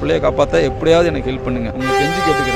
பிள்ளைய காப்பாற்ற எப்படியாவது எனக்கு ஹெல்ப் பண்ணுங்க. உங்களுக்கு கெஞ்சி கேட்டுக்க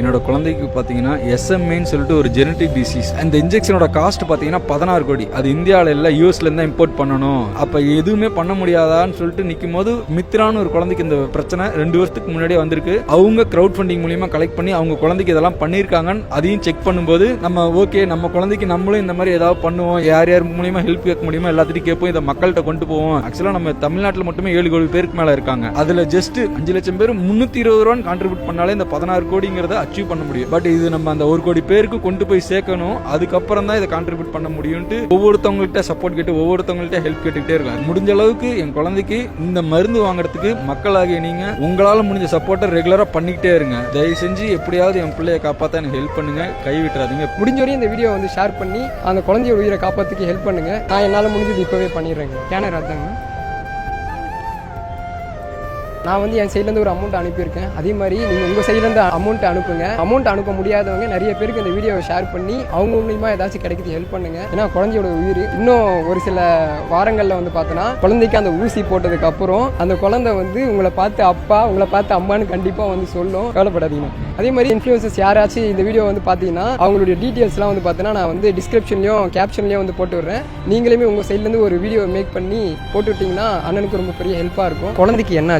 என்னோட குழந்தைக்கு பார்த்தீங்கன்னா எஸ்எம்ஏன்னு சொல்லிட்டு ஒரு ஜெனட்டிக் டிசீஸ் அந்த இன்ஜெக்ஷனோட காஸ்ட் பார்த்தீங்கன்னா பதினாறு கோடி. அது இந்தியாவில் இல்லை யூஎஸ்ல இருந்தா இம்போர்ட் பண்ணணும். அப்போ எதுவுமே பண்ண முடியாதான்னு சொல்லிட்டு நிற்கும் போது மித்ரான்னு ஒரு குழந்தைக்கு இந்த பிரச்சனை ரெண்டு வருஷத்துக்கு முன்னாடியே வந்திருக்கு. அவங்க க்ரௌட் ஃபண்டிங் மூலியமா கலெக்ட் பண்ணி அவங்க குழந்தைக்கு இதெல்லாம் பண்ணியிருக்காங்கன்னு அதையும் செக் பண்ணும்போது நம்ம ஓகே நம்ம குழந்தைக்கு நம்மளும் இந்த மாதிரி ஏதாவது பண்ணுவோம். யார் யார் மூலியமா ஹெல்ப் கேட்க முடியுமோ எல்லாத்தையும் கேட்போம். இதை மக்கள்கிட்ட கொண்டு போவோம். ஆக்சுவலாக நம்ம தமிழ்நாட்டில் மட்டுமே ஏழு கோடி பேருக்கு மேலே இருக்காங்க. அதில் ஜஸ்ட் அஞ்சு லட்சம் பேர் முந்நூற்றி இருபது ரூபான்னு கான்ட்ரிபியூட் பண்ணாலே இந்த பதினாறு கோடிங்கிறத அச்சீவ் பண்ண முடியும். பட் இது நம்ம அந்த ஒரு கோடி பேருக்கு கொண்டு போய் சேர்க்கணும். அதுக்கப்புறம் தான் இதை கான்ட்ரிபியூட் பண்ண முடியும்ட்டு ஒவ்வொருத்தவங்கள்ட்ட சப்போர்ட் கேட்டு ஒவ்வொருத்தவங்கள்ட்ட ஹெல்ப் கேட்டுக்கிட்டே இருக்காங்க. முடிஞ்ச அளவுக்கு என் குழந்தைக்கு இந்த மருந்து வாங்குறதுக்கு மக்களாகிய நீங்க உங்களால முடிஞ்ச சப்போர்ட்டை ரெகுலரா பண்ணிக்கிட்டே இருங்க. தயவு செஞ்சு எப்படியாவது என் பிள்ளைய காப்பாற்ற எனக்கு ஹெல்ப் பண்ணுங்க. கை விட்டுறாதீங்க முடிஞ்ச வரையும் இந்த வீடியோ வந்து ஷேர் பண்ணி அந்த குழந்தையோட உயிரை காப்பாத்துக்கு ஹெல்ப் பண்ணுங்க. நான் என்னால் முடிஞ்சது இப்போவே பண்ணிடுறேங்க. கேனர் அதாங்க. நான் வந்து என் சைட்லேருந்து ஒரு அமௌண்ட் அனுப்பியிருக்கேன். அதே மாதிரி நீங்கள் உங்கள் சைட்லேருந்து அமௌண்ட் அனுப்புங்க. அமௌண்ட் அனுப்ப முடியாதவங்க நிறைய பேருக்கு இந்த வீடியோவை ஷேர் பண்ணி அவங்க மூலியமாக ஏதாச்சும் கிடைக்குது ஹெல்ப் பண்ணுங்க. ஏன்னா குழந்தையோட உயிர் இன்னும் ஒரு சில வாரங்களில் வந்து பார்த்தோன்னா குழந்தைக்கு அந்த ஊசி போட்டதுக்கு அப்புறம் அந்த குழந்தை வந்து உங்களை பார்த்து அப்பா உங்களை பார்த்து அம்மான்னு கண்டிப்பாக வந்து சொல்லும். கவலைப்படாதீங்க. அதே மாதிரி இன்ஃப்ளூயன்சஸ் யாராச்சும் இந்த வீடியோ வந்து பார்த்தீங்கன்னா அவங்களுடைய டீட்டெயில்ஸ்லாம் வந்து பார்த்தீங்கன்னா நான் வந்து டிஸ்கிரிப்ஷன்லையும் கேப்ஷன்லையும் வந்து போட்டு விடுறேன். நீங்களுமே உங்கள் சைட்லேருந்து ஒரு வீடியோ மேக் பண்ணி போட்டு விட்டீங்கன்னா அண்ணனுக்கு ரொம்ப பெரிய ஹெல்ப்பாக இருக்கும். குழந்தைக்கு என்ன